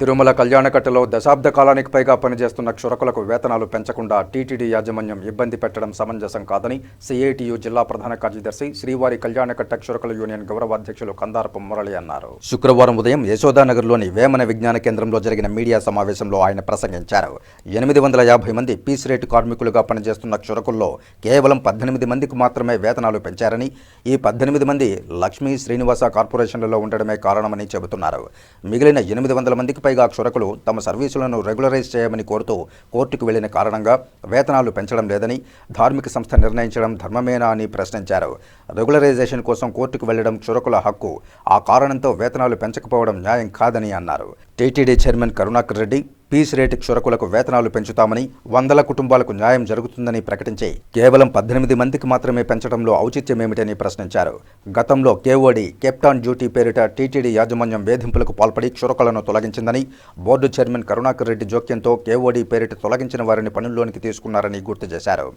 తిరుమల కళ్యాణకట్టలో దశాబ్ద కాలానికి పైగా పనిచేస్తున్న క్షురకులకు వేతనాలు పెంచకుండా టీటీడీ యాజమాన్యం ఇబ్బంది పెట్టడం సమంజసం కాదని సిఐటియు జిల్లా ప్రధాన కార్యదర్శి శ్రీవారి కళ్యాణకట్ట క్షురకుల యూనియన్ గౌరవ అధ్యక్షులు కందారపు మురళి అన్నారు. శుక్రవారం ఉదయం యశోదానగర్లోని వేమన విజ్ఞాన కేంద్రంలో జరిగిన మీడియా సమావేశంలో ఆయన ప్రసంగించారు. ఎనిమిది వందల యాభై మంది పీస్ రేటు కార్మికులుగా పనిచేస్తున్న క్షురకుల్లో కేవలం పద్దెనిమిది మందికి మాత్రమే వేతనాలు పెంచారని ఈ పద్దెనిమిది మంది లక్ష్మీ శ్రీనివాస కార్పొరేషన్లలో ఉండడమే కారణమని చెబుతున్నారు. మిగిలిన ఎనిమిది వందల మందికి పైగా క్షురకులు తమ సర్వీసులను రెగ్యులరైజ్ చేయమని కోరుతూ కోర్టుకు వెళ్ళిన కారణంగా వేతనాలు పెంచడం లేదని ధార్మిక సంస్థ నిర్ణయించడం ధర్మమేనా అని ప్రశ్నించారు. రెగ్యులరైజేషన్ కోసం కోర్టుకు వెళ్ళడం క్షురకుల హక్కు. ఆ కారణంతో వేతనాలు పెంచకపోవడం న్యాయం కాదని అన్నారు. TTD chairman Karunakar Reddy piece rate క్షురకులకు వేతనాలు పెంచుతామని వందల కుటుంబాలకు న్యాయం జరుగుతుందని ప్రకటించి కేవలం పద్దెనిమిది మందికి మాత్రమే పెంచడంలో ఔచిత్యమేమిటని ప్రశ్నించారు. గతంలో కేఓడి కెప్టాన్ డ్యూటీ పేరిట టీటీడీ యాజమాన్యం వేధింపులకు పాల్పడి క్షురకులను తొలగించిందని బోర్డు చైర్మన్ కరుణాకర్ రెడ్డి జోక్యంతో కేఓడి పేరిట తొలగించిన వారిని పనుల్లోనికి తీసుకున్నారని గుర్తు చేశారు.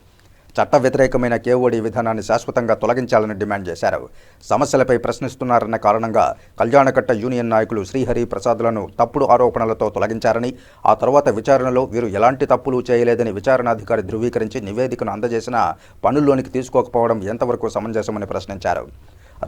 చట్ట వ్యతిరేకమైన కేఓడి విధానాన్ని శాశ్వతంగా తొలగించాలని డిమాండ్ చేశారు. సమస్యలపై ప్రశ్నిస్తున్నారన్న కారణంగా కళ్యాణకట్ట యూనియన్ నాయకులు శ్రీహరి ప్రసాద్లను తప్పుడు ఆరోపణలతో తొలగించారని ఆ తర్వాత విచారణలో వీరు ఎలాంటి తప్పులు చేయలేదని విచారణాధికారి ధృవీకరించి నివేదికను అందజేసినా పనుల్లోనికి తీసుకోకపోవడం ఎంతవరకు సమంజసమని ప్రశ్నించారు.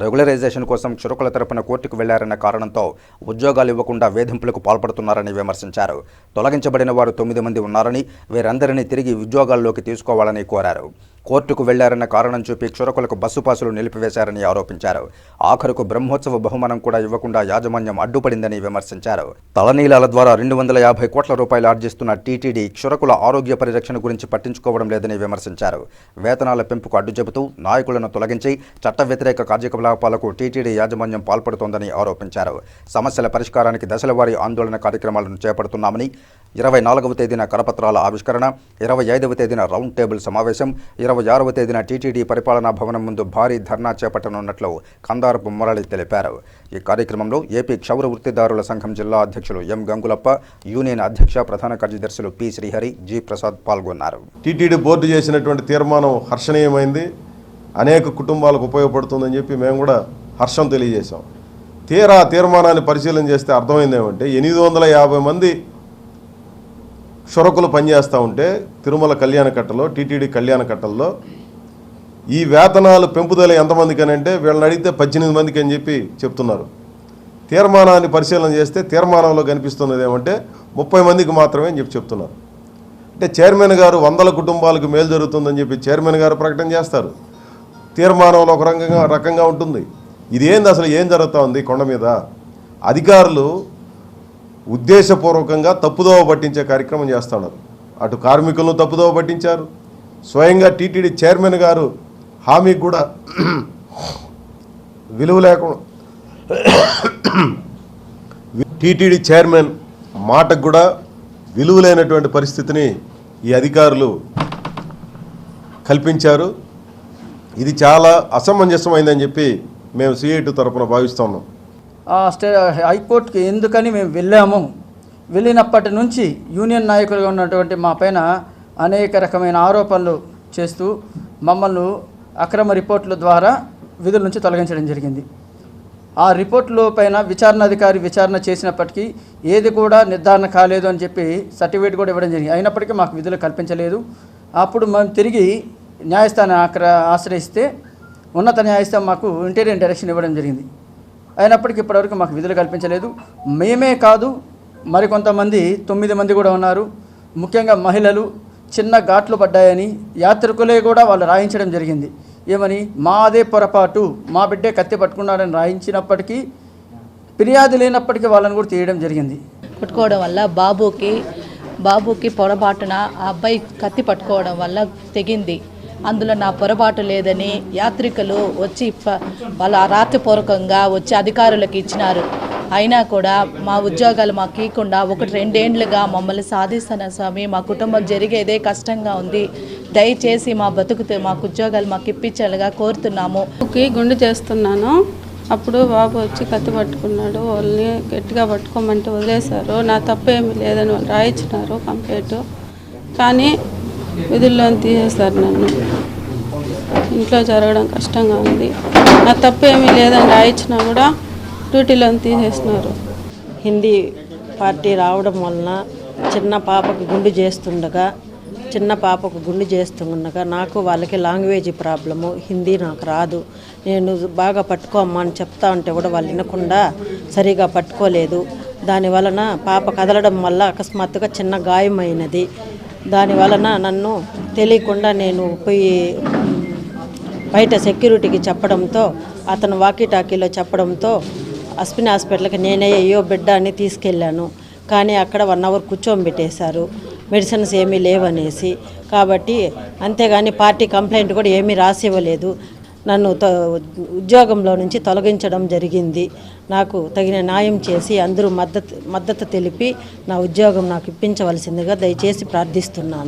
రెగ్యులరైజేషన్ కోసం క్షురకుల తరపున కోర్టుకు వెళ్ళారన్న కారణంతో ఉద్యోగాలు ఇవ్వకుండా వేధింపులకు పాల్పడుతున్నారని విమర్శించారు. తొలగించబడిన వారు తొమ్మిది మంది ఉన్నారని వీరందరినీ తిరిగి ఉద్యోగాల్లోకి తీసుకోవాలని కోరారు. కోర్టుకు వెళ్ళారన్న కారణం చూపి క్షురకులకు బస్సు పాసులు నిలిపివేశారని ఆరోపించారు. ఆఖరుకు బ్రహ్మోత్సవ బహుమానం కూడా ఇవ్వకుండా యాజమాన్యం అడ్డుపడిందని విమర్శించారు. తలనీలాల ద్వారా రెండు వందల యాభై కోట్ల రూపాయలు ఆర్జిస్తున్న టీటీడీ క్షురకుల ఆరోగ్య పరిరక్షణ గురించి పట్టించుకోవడం లేదని విమర్శించారు. వేతనాల పెంపుకు అడ్డు చెబుతూ నాయకులను తొలగించి చట్ట వ్యతిరేక కార్యకలాపాలకు టీటీడీ యాజమాన్యం పాల్పడుతోందని ఆరోపించారు. సమస్యల పరిష్కారానికి దశలవారీ ఆందోళన కార్యక్రమాలను చేపడుతున్నామని ఇరవై నాలుగవ తేదీన కరపత్రాల ఆవిష్కరణ ఇరవై ఐదవ తేదీన రౌండ్ టేబుల్ సమావేశం ఇరవై ఆరవ తేదీన టీటీడీ పరిపాలనా భవనం ముందు భారీ ధర్నా చేపట్టనున్నట్లు కందారపు మురళి తెలిపారు. ఈ కార్యక్రమంలో ఏపీ క్షౌర వృత్తిదారుల సంఘం జిల్లా అధ్యక్షులు ఎం గంగులప్ప యూనియన్ అధ్యక్ష ప్రధాన కార్యదర్శులు పి శ్రీహరి జి ప్రసాద్ పాల్గొన్నారు. టీటీడీ బోర్డు చేసినటువంటి తీర్మానం హర్షణీయమైంది. అనేక కుటుంబాలకు ఉపయోగపడుతుందని చెప్పి మేము కూడా హర్షం తెలియజేశాం. తీరా తీర్మానాన్ని పరిశీలన చేస్తే అర్థమైంది ఏమంటే ఎనిమిది వందల యాభై మంది షొరకులు పనిచేస్తూ ఉంటే తిరుమల కళ్యాణకట్టలో టీటీడీ కళ్యాణకట్టల్లో ఈ వేతనాలు పెంపుదల ఎంతమందికి అని అంటే వీళ్ళని అడిగితే పద్దెనిమిది మందికి అని చెప్పి చెప్తున్నారు. తీర్మానాన్ని పరిశీలన చేస్తే తీర్మానంలో కనిపిస్తున్నది ఏమంటే ముప్పై మందికి మాత్రమే అని చెప్పి చెప్తున్నారు. అంటే చైర్మన్ గారు వందల కుటుంబాలకు మేలు జరుగుతుందని చెప్పి చైర్మన్ గారు ప్రకటన చేస్తారు. తీర్మానంలో ఒక రకంగా రకంగా ఉంటుంది. ఇది ఏంది అసలు? ఏం జరుగుతూ ఉంది కొండ మీద? అధికారులు ఉద్దేశపూర్వకంగా తప్పుదోవ పట్టించే కార్యక్రమం చేస్తున్నారు అటు కార్మికులను తప్పుదోవ పట్టించారు. స్వయంగా టీటీడీ చైర్మన్ గారు హామీకి కూడా విలువ లేకుండా టీటీడీ చైర్మన్ మాటకు కూడా విలువ లేనటువంటి పరిస్థితిని ఈ అధికారులు కల్పించారు. ఇది చాలా అసమంజసమైందని చెప్పి మేము సిఐటి తరపున భావిస్తున్నాం స్టే హైకోర్టుకి ఎందుకని మేము వెళ్ళాము? వెళ్ళినప్పటి నుంచి యూనియన్ నాయకులుగా ఉన్నటువంటి మా పైన అనేక రకమైన ఆరోపణలు చేస్తూ మమ్మల్ని అక్రమ రిపోర్టుల ద్వారా విధుల నుంచి తొలగించడం జరిగింది. ఆ రిపోర్టుల పైన విచారణ అధికారి విచారణ చేసినప్పటికీ ఏది కూడా నిర్ధారణ కాలేదు అని చెప్పి సర్టిఫికేట్ కూడా ఇవ్వడం జరిగింది. అయినప్పటికీ మాకు విధులు కల్పించలేదు. అప్పుడు మేము తిరిగి న్యాయస్థానం ఆశ్రయిస్తే ఉన్నత న్యాయస్థానం మాకు ఇంటీరియర్ డైరెక్షన్ ఇవ్వడం జరిగింది. అయినప్పటికీ ఇప్పటివరకు మాకు విధులు కల్పించలేదు. మేమే కాదు మరికొంతమంది తొమ్మిది మంది కూడా ఉన్నారు. ముఖ్యంగా మహిళలు చిన్న ఘాట్లు పడ్డాయని యాత్రికులే కూడా వాళ్ళు రాయించడం జరిగింది. ఏమని? మాదే పొరపాటు. మా బిడ్డే కత్తి పట్టుకున్నాడని రాయించినప్పటికీ ఫిర్యాదు లేనప్పటికీ వాళ్ళని కూడా తీయడం జరిగింది. పట్టుకోవడం వల్ల బాబుకి బాబుకి పొరపాటున ఆ అబ్బాయి కత్తి పట్టుకోవడం వల్ల తెగింది. అందులో నా పొరపాటు లేదని యాత్రికులు వచ్చి వాళ్ళ రాత్రిపూర్వకంగా వచ్చి అధికారులకు ఇచ్చినారు. అయినా కూడా మా ఉద్యోగాలు మాకు ఇవ్వకుండా ఒకటి రెండేండ్లుగా మమ్మల్ని సాధిస్తున్న స్వామి మా కుటుంబం జరిగేదే కష్టంగా ఉంది. దయచేసి మా బతుకుతే మాకు ఉద్యోగాలు మాకు ఇప్పించాలిగా కోరుతున్నాము. గుండు చేస్తున్నాను. అప్పుడు బాబు వచ్చి కత్తి పట్టుకున్నాడు. వాళ్ళని గట్టిగా పట్టుకోమంటే వదిలేశారు. నా తప్పేమీ లేదని వాళ్ళు రాయించినారు కంప్లైంట్. కానీ విధుల్లో తీసేస్తారు నన్ను? ఇంట్లో జరగడం కష్టంగా ఉంది. నా తప్పు లేదని రాయించినా కూడా డ్యూటీలో తీసేసినారు హిందీ పార్టీ రావడం వలన చిన్న పాపకు గుండు చేస్తుండగా చిన్న పాపకు గుండు చేస్తుండగా నాకు వాళ్ళకి లాంగ్వేజ్ ప్రాబ్లము. హిందీ నాకు రాదు. నేను బాగా పట్టుకోమ్మా అని చెప్తా ఉంటే కూడా వాళ్ళు వినకుండా సరిగా పట్టుకోలేదు. దాని వలన పాప కదలడం వల్ల అకస్మాత్తుగా చిన్న గాయమైనది. దాని వలన నన్ను తెలియకుండా నేను పోయి బయట సెక్యూరిటీకి చెప్పడంతో అతను వాకీ టాకీలో చెప్పడంతో అశ్విని హాస్పిటల్కి నేనే అయ్యో బిడ్డ అని తీసుకెళ్ళాను. కానీ అక్కడ వన్ అవర్ కూర్చోబెట్టేశారు మెడిసిన్స్ ఏమీ లేవనేసి. కాబట్టి అంతేగాని పార్టీ కంప్లైంట్ కూడా ఏమీ రాసి ఇవ్వలేదు నన్ను ఉద్యోగంలో నుంచి తొలగించడం జరిగింది. నాకు తగిన న్యాయం చేసి అందరూ మద్దతు మద్దతు తెలిపి నా ఉద్యోగం నాకు ఇప్పించవలసిందిగా దయచేసి ప్రార్థిస్తున్నాను.